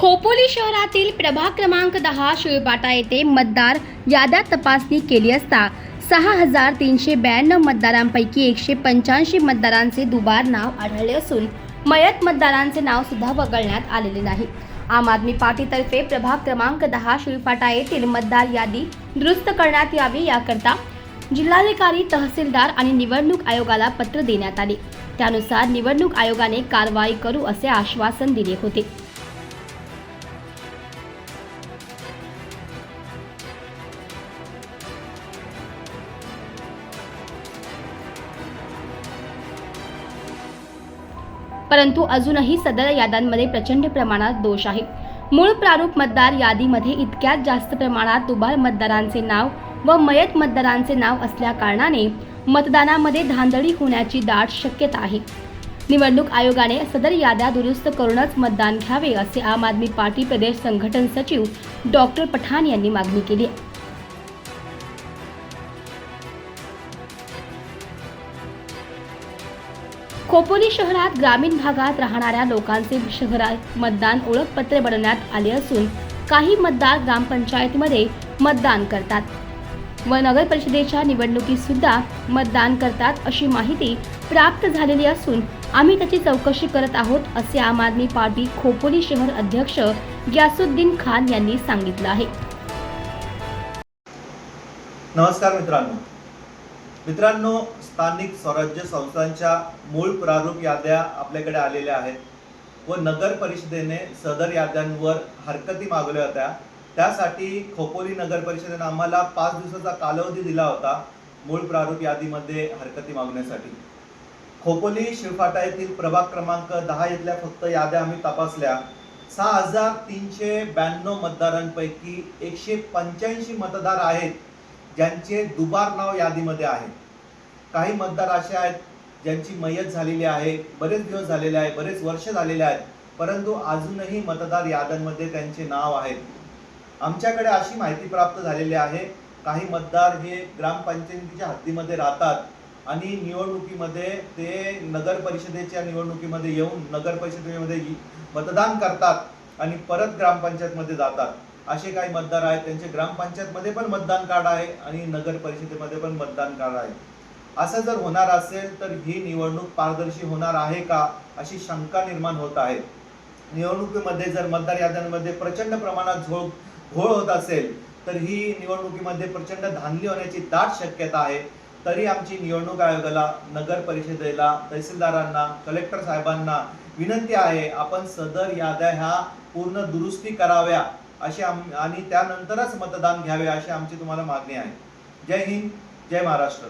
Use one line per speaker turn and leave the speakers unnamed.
खोपोली शहरातील प्रभाग क्रमांक दहा शिळपाटा येथे मतदार याद्या तपासणी केली असता सहा हजार तीनशे ब्याण्णव मतदारांपैकी एकशे पंच्याऐंशी मतदारांचे दुबार नाव आढळले असून मयत मतदारांचे नाव सुद्धा वगळण्यात आलेले नाही. आम आदमी पार्टीतर्फे प्रभाग क्रमांक दहा शिळपाटा येथील मतदार यादी दुरुस्त करण्यात यावी याकरता जिल्हाधिकारी तहसीलदार आणि निवडणूक आयोगाला पत्र देण्यात आले. त्यानुसार निवडणूक आयोगाने कारवाई करू असे आश्वासन दिले होते. परंतु अजूनही सदर याद्यांमध्ये प्रचंड प्रमाणात दोष आहे. मूळ प्रारूप मतदार यादीमध्ये इतक्यात जास्त प्रमाणात दुबार मतदारांचे नाव व मयत मतदारांचे नाव असल्या कारणाने मतदानामध्ये धांदळी होण्याची दाट शक्यता आहे. निवडणूक आयोगाने सदर याद्या दुरुस्त करूनच मतदान घ्यावे असे आम आदमी पार्टी प्रदेश संघटन सचिव डॉक्टर पठाण यांनी मागणी केली आहे. खोपोली शहरात ग्रामीण भागात राहणाऱ्या लोकांचे शहरात मतदान ओळखपत्र बनवण्यात आले असून काही मतदार ग्रामपंचायतीमध्ये मतदान करतात. व नगर परिषदेच्या निवडणुकीत सुद्धा मतदान करतात अशी माहिती प्राप्त झालेली असून आम्ही त्याची चौकशी करत आहोत असे आम आदमी पार्टी खोपोली शहर अध्यक्ष ग्यासुद्दीन खान यांनी सांगितलं आहे.
नमस्कार मित्रांनो. मित्रांनो स्थानिक स्वराज्य संस्थांच्या मूळ प्रारूप याद्या आपल्याकडे आलेल्या आहेत व नगर परिषदेने सदर याद्यांवर हरकती मागवल्या होत्या. त्यासाठी खोपोली नगर परिषदेने आम्हाला पाच दिवसाचा कालावधी दिला होता मूळ प्रारूप यादीमध्ये हरकती मागण्यासाठी खोपोली शिवफाटा येथील प्रभाग क्रमांक दहा इथल्या फक्त याद्या आम्ही तपासल्या. सहा हजार तीनशे ब्याण्णव मतदारांपैकी एकशे पंच्याऐंशी मतदार आहेत ज्यांचे दुबार नाव यादीमध्ये आहे. काही मतदार असे आहेत ज्यांची मयत झालेली आहे बरेच दिवस झालेले आहे बरेच वर्ष झालेले आहेत परंतु अजूनही मतदार याद्यांमध्ये त्यांचे नाव आहेत. आमच्याकडे अशी माहिती प्राप्त झालेली आहे काही मतदार हे ग्रामपंचायतीच्या हद्दीमध्ये राहतात आणि निवडणुकीमध्ये ते नगर परिषदेच्या निवडणुकीमध्ये येऊन नगर परिषदेमध्ये मतदान करतात आणि परत ग्रामपंचायतमध्ये जातात. असे काही मतदार आहेत. त्यांचे ग्रामपंचायतमध्ये पण मतदान कार्ड आहे आणि नगर परिषदेमध्ये पण मतदान कार्ड आहे. असं जर होणार असेल तर ही निवडणूक पारदर्शी होणार आहे का अशी शंका निर्माण होत आहे. निवडणुकीमध्ये जर मतदार याद्यांमध्ये प्रचंड प्रमाणात झोळ घोळ होत असेल तर ही निवडणुकीमध्ये प्रचंड धांदली होण्याची दाट शक्यता आहे. तरी आमची निवडणूक आयोगाला नगर परिषदेला तहसीलदारांना कलेक्टर साहेबांना विनंती आहे आपण सदर याद्या ह्या पूर्ण दुरुस्ती कराव्या. अशी आम आणि त्यानंतरच मतदान घ्यावे अशी आमची तुम्हाला मागणी आहे. जय हिंद जय महाराष्ट्र.